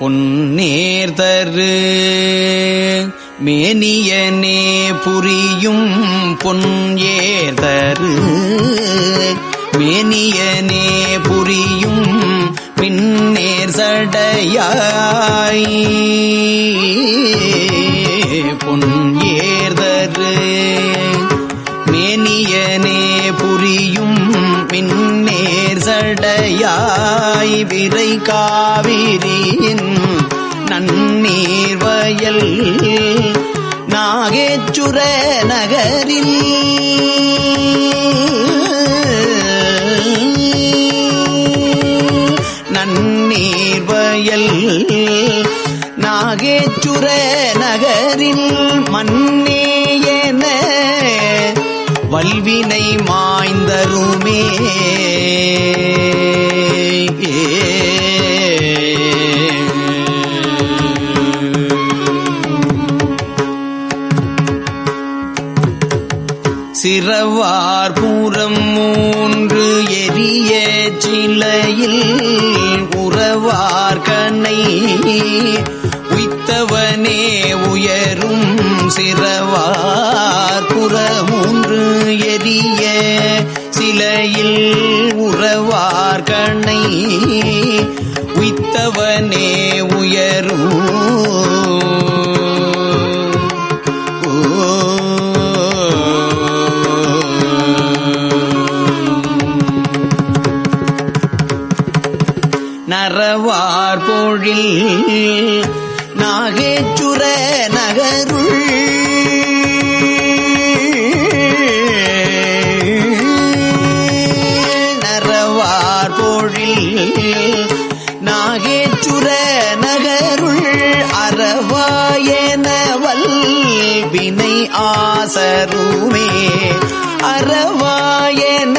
பொன்னேர்தரு மேனியனே புரியும் பொன் ஏதரு மேனியனே புரியும் பின்னேர் சடையாய். பொன் ஏர்தரு மேனியனே புரியும் பின்னேர் சடையாய். விரை காவி நீர்வயல் நாகேச்சுர நகரில் நன்னீர்வயல் நாகேச்சுர நகரில் மன்னேயன வல்வினை மாய்ந்தருமே. சிறவார் மூன்று எரிய சிலையில் உறவார்கனை உய்த்தவனே உயரும் சிறவார்புற மூன்று எரிய சிலையில் உறவார்கனை உய்த்தவனே உயரும் நரவார் போழில் நாகேச்சுர நகருள் நரவார் போழில் நாகேச்சுர நகருள் அறவாயனவல் வினை ஆசருமே அறவாயன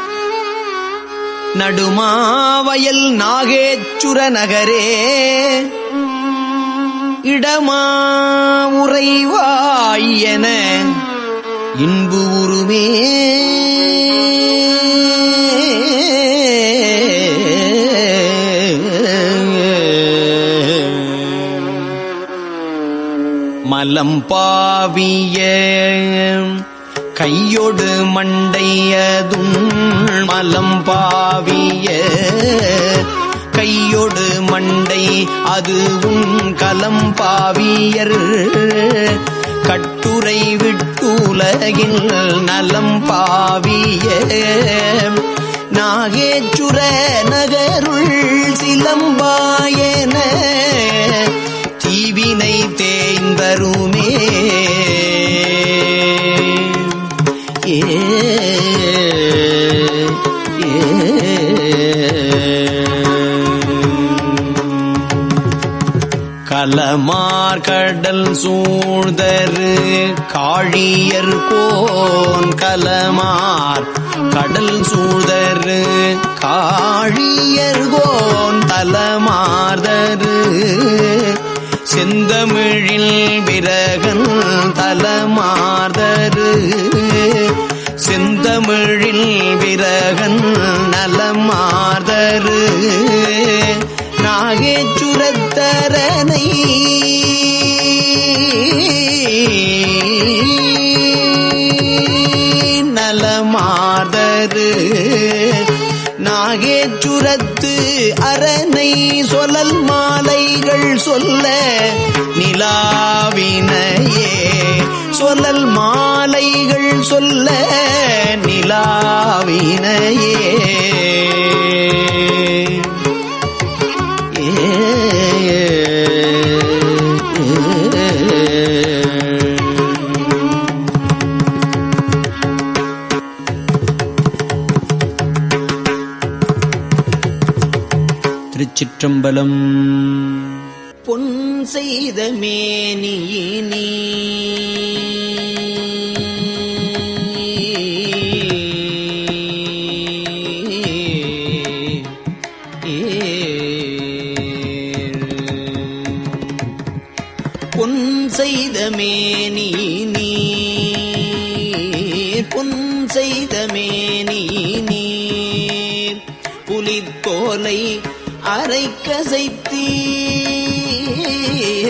நடுமாவயல் நாகேச்சுர நகரே இடமா உறைவாயன இன்பு உருமே. மலம் பாவிய கையொடு மண்டையதும் மலம் பாவிய கையொடு மண்டை அதுவும் கலம் பாவியர். கட்டுரை விட்டுலகில் நலம் பாவிய நாகேச்சுர நகருள் சிலம்பாயன தீவினை தேய்ந்தருமே. ஏ கலமார் கடல் சூழ்தரு காழியர் கோன் கலமார் கடல் சூழ்தரு காழியர் கோன் தலமார்தரு. செந்தமிழில் விரகன் தலமார்தரு. செந்தமிழில் விரகன் நலமார்தரு. நாகேச்சுரத்தரனை. நலமாதரு நாகேச்சுரத்து அரணை சொல்லல் மாலைகள் சொல்ல நிலாவினையே. சொல்லல் மாலைகள் சொல்ல நிலாவினையே. திருச்சிற்றம்பலம் பொன் செய்த மேனி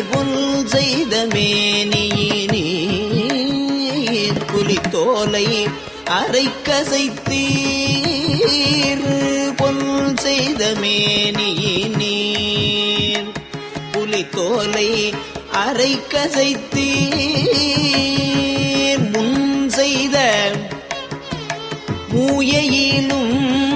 புல் செய்த மேனியினீர் புலித்தோலை அரைக்கசைத்தீர். பொன் செய்த மேனியினீர் புலித்தோலை அரைக்கசைத்தீர். முன் செய்த மூயையிலும்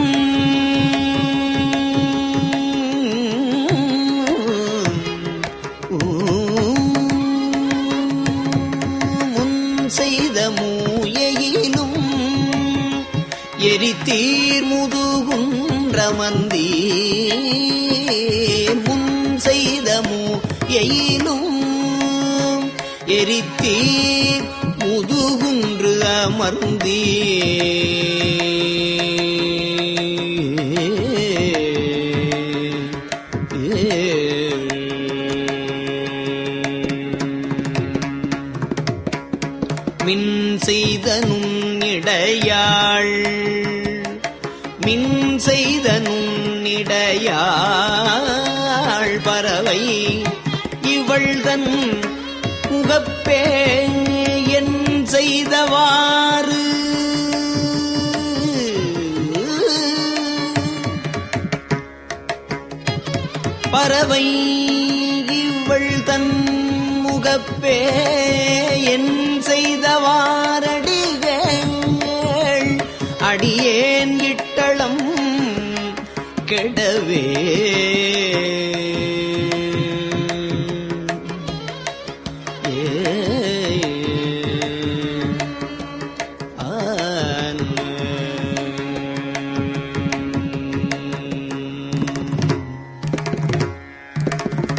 மூயையிலும் அமர்ந்தீ கெடவே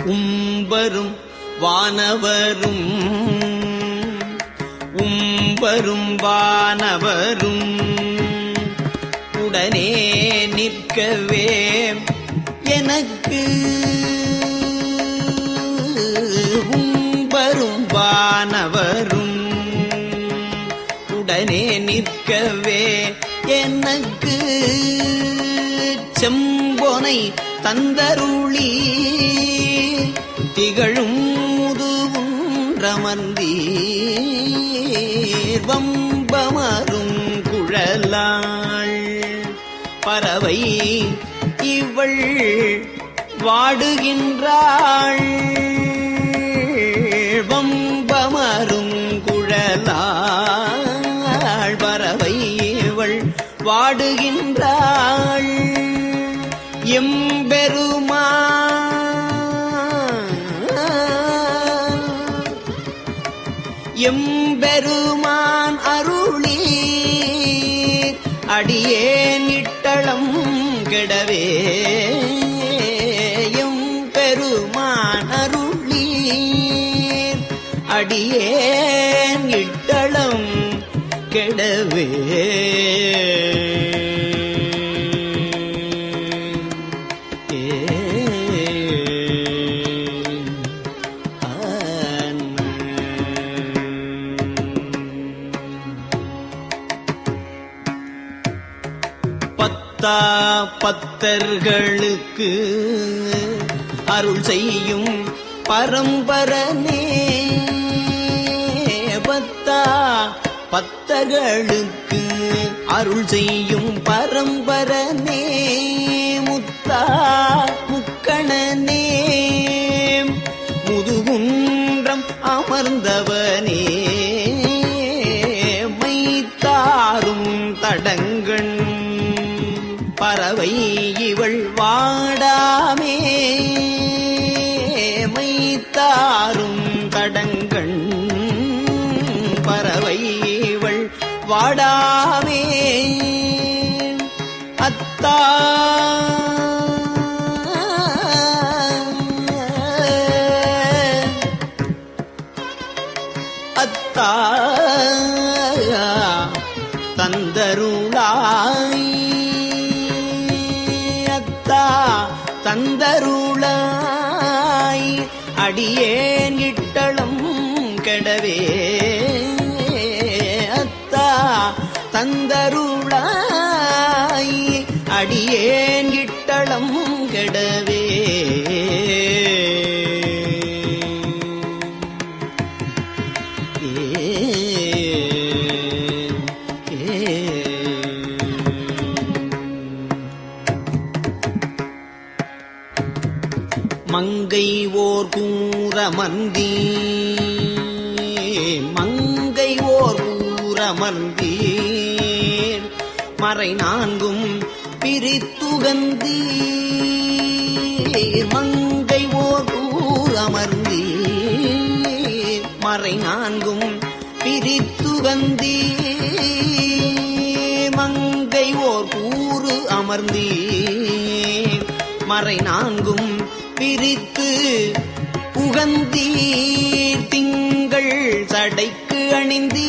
உம்பரும் வானவரும் உம்பரும் வானவரும் உடனே கேட்கவே எனக்கு உம்பரும் வானவரும் உடனே நிற்கவே எனக்கு செம்பொனை தந்தருளி திகழும் முதுவும் ரமந்தீர் வம்பமரும் குழலாள் பறவை இவள் வாடுகின்றாள். வம்பமரும் குழலாள். பறவை இவள் வாடுகின்றாள். எம்பெருமா. எம்பெருமான் அருளி அடியே கெடவே எம்பெருமான் அருளி அடியே பரம்பரனே. பத்தா பத்தர்களுக்கு அருள் செய்யும் பரம்பரனே. முத்தா முக்கணனே. முதுகுன்றம் அமர்ந்தவனே. மைத்தாரும் தடங்கண். பறவை இவள் வாடாமே. அத்தா தந்தருளாய். அத்தா தந்தருளாய். அடியே சடைக்கு அணிந்தீ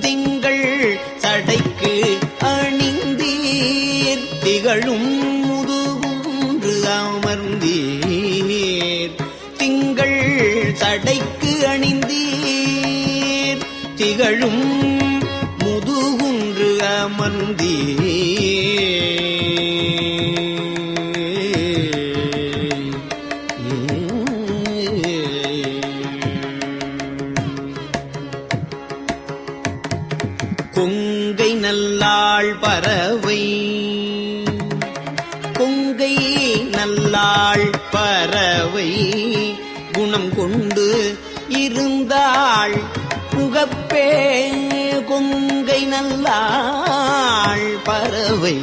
திங்கள் சடைக்கு அணிந்தீர். திகழும் முதுகுன்று அமர்ந்தீர். திங்கள் சடைக்கு அணிந்தீர். திகழும் முதுகுன்று அமர்ந்தீர். இருந்தாள் பறவை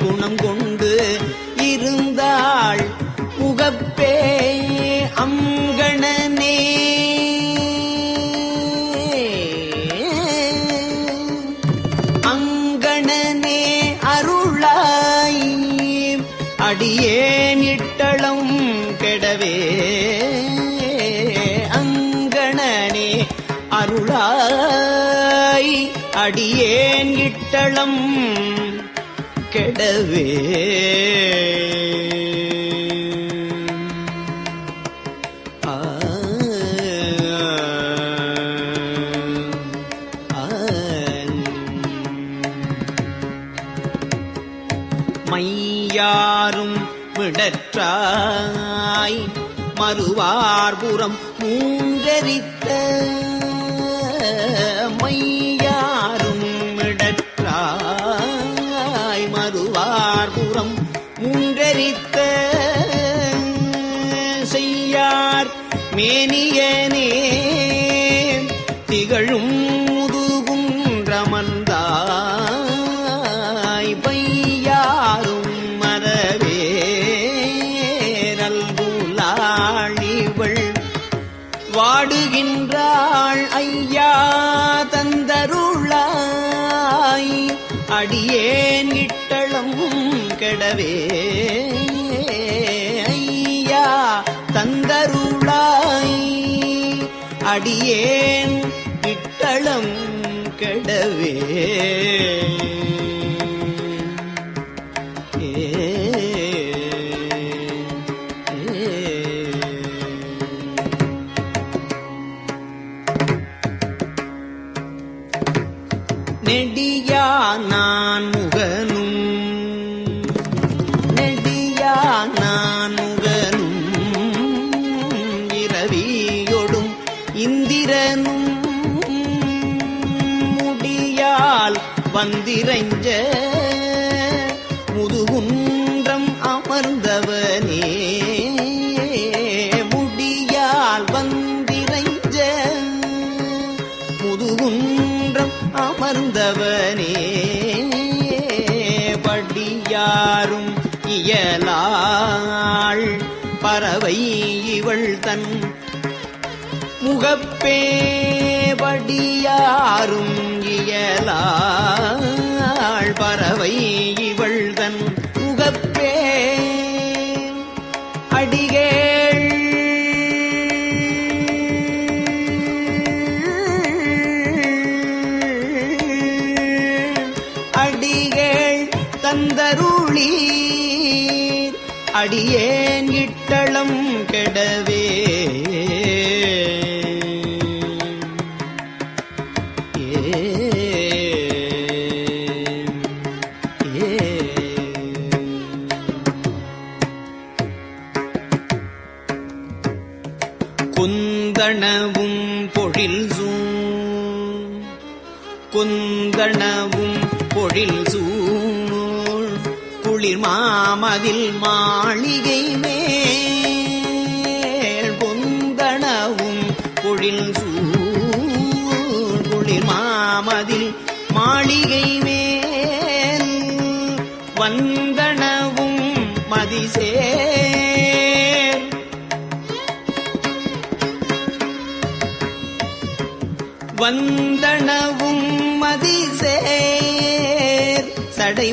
குணம் கொண்டு இருந்தாள் முகப்பே கெடவே மையாரும் விடற்றாய் மறுவார்புறம் மூன்றரித்த மூன்றரித்த செய்யார் மேனியனே. திகழும் முதுகுன்றமர்ந்தாய் பையாரும் மரவே. நல்குலாழிவள் வாடுகின்றாள் ஐயா தந்தருளாய். அடியேன் இட்டளம் கெடவே. ஐயா தந்தருளாய். அடியேன் அமர்ந்தவனே வடியாரும் இயலாள் பறவை இவள் தன் முகப்பே வடியாரும் இயலாள் பறவை இவள் தன் குந்தணவும் பொழில் சூழ். குந்தணவும் பொழில் சூழ். குளிர் மாமதில் மாளிகை மே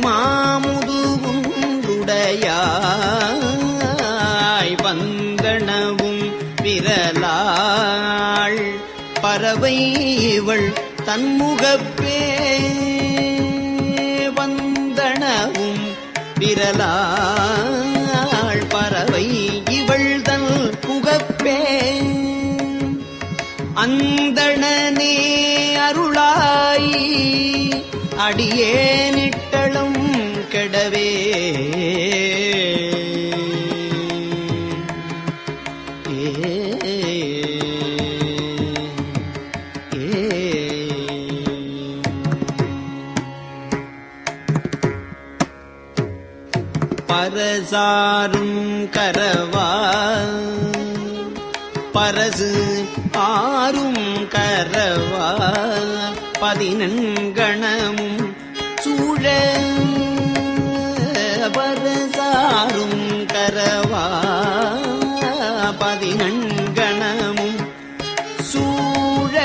சடைமாமுதுவும் வந்தனவும் விரலாள் பறவை இவள் தன்முகப்பே வந்தனவும் விரலாள் பறவை இவள் தன் புகப்பே அந்தணனே அருளாய் அடியே சாரும் கரவா பரசு ஆறும் கரவா பதினெண்கணமும் சூழ பரசாரும் கரவா பதினெண்கணமும் சூழ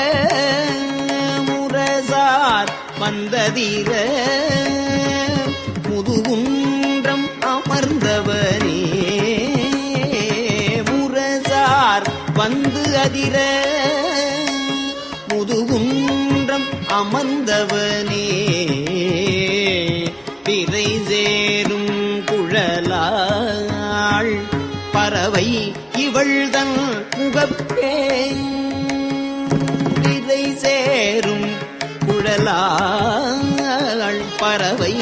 முரசார் வந்ததிரே. வந்து அதிர முதுகுன்றம் அமர்ந்தவனே. பிறை சேரும் குழலாள் பறவை இவள்தன் முகப்பே பிறை சேரும் குழலாள் பறவை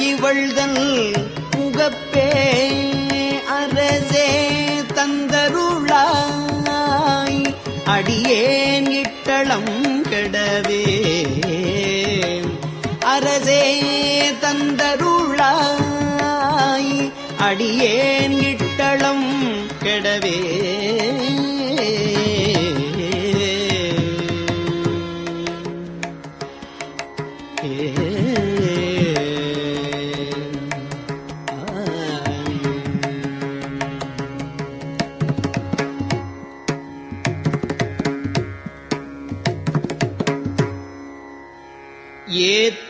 இவள்தன் முகப்பே அரசே தந்தருளா அடியேன் இட்டளம் கெடவே. அரசே தந்தருளாய் அடியேன் இட்டளம் கெடவே.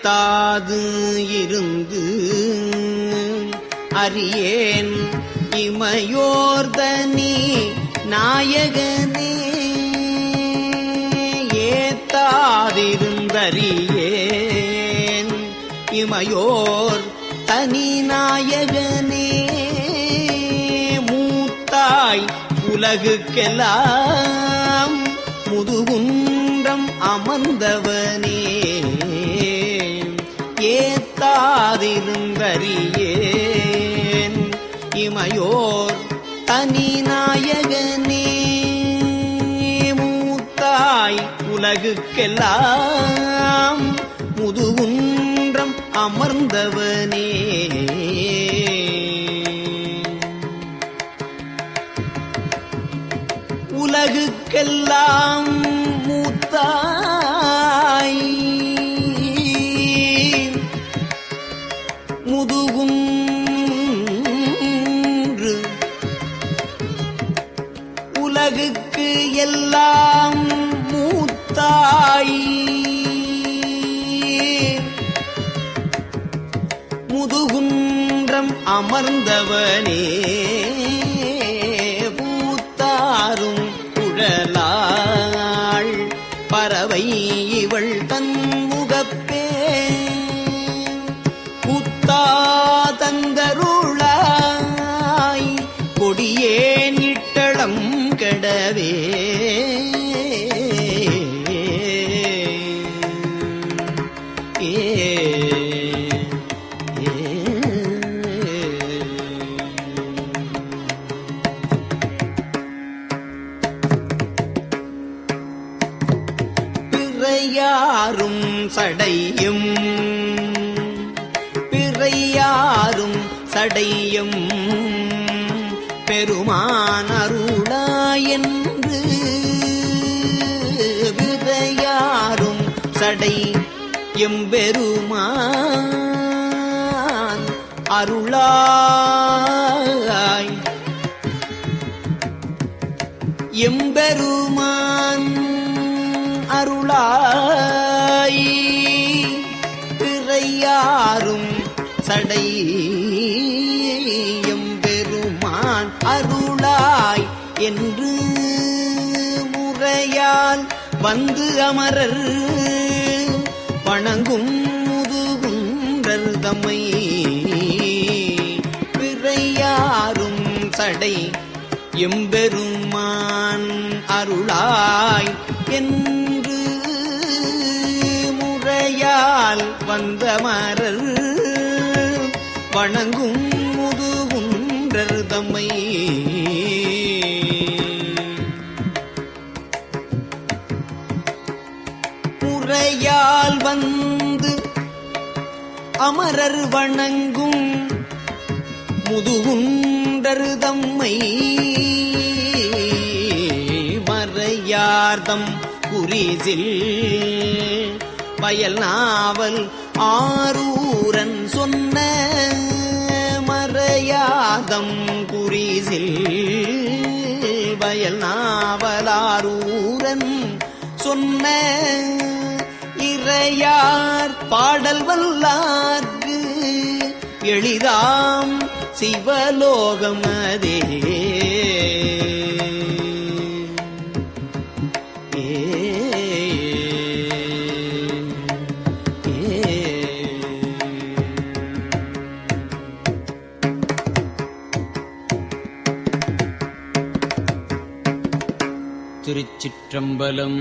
ஏத்தாது இருந்து அறியேன் இமையோர்தனி நாயகனே. ஏத்தாதிருந்தறியேன் இமையோர் தனி நாயகனே. மூத்தாய் உலகுக்கெல்லாம் முதுகுன்றம் அமர்ந்தவர் ஏத்தாதிருந்தறியேன் இமையோர் தனி நாயகனே மூத்தாய் உலகுக்கெல்லாம் முதுகுன்றம் அமர்ந்தவனே. உலகுக்கெல்லாம் சடையும். பிறையாரும் சடையும். பெருமான் அருளாயன்று பிறையாரும் சடை எம்பெருமான் அருளாய். எம்பெருமான் அருளாய். அரும் சடை எம்பெருமான் அருளாய் என்று முறையால் வந்து அமரர். வணங்கும் முதுகுன்றர் தம்மை பிறையாரும் சடை. எம்பெருமான் அருளாய் என் பால் வந்த மாறல் வணங்கும் முதுகுன்றர் தம்மை. முறையால் வந்து அமரர் வணங்கும் முதுகுண்டரு தம்மை. மறையார்தம் குறிசில் வயல் நாவல் ஆரூரன் சொன்ன மறையாதம் குறிசில் வயல் நாவலாரூரன் சொன்ன இறையார் பாடல் வல்லார்க்கு எளிதாம் சிவலோகம் त्र्यम्बलम्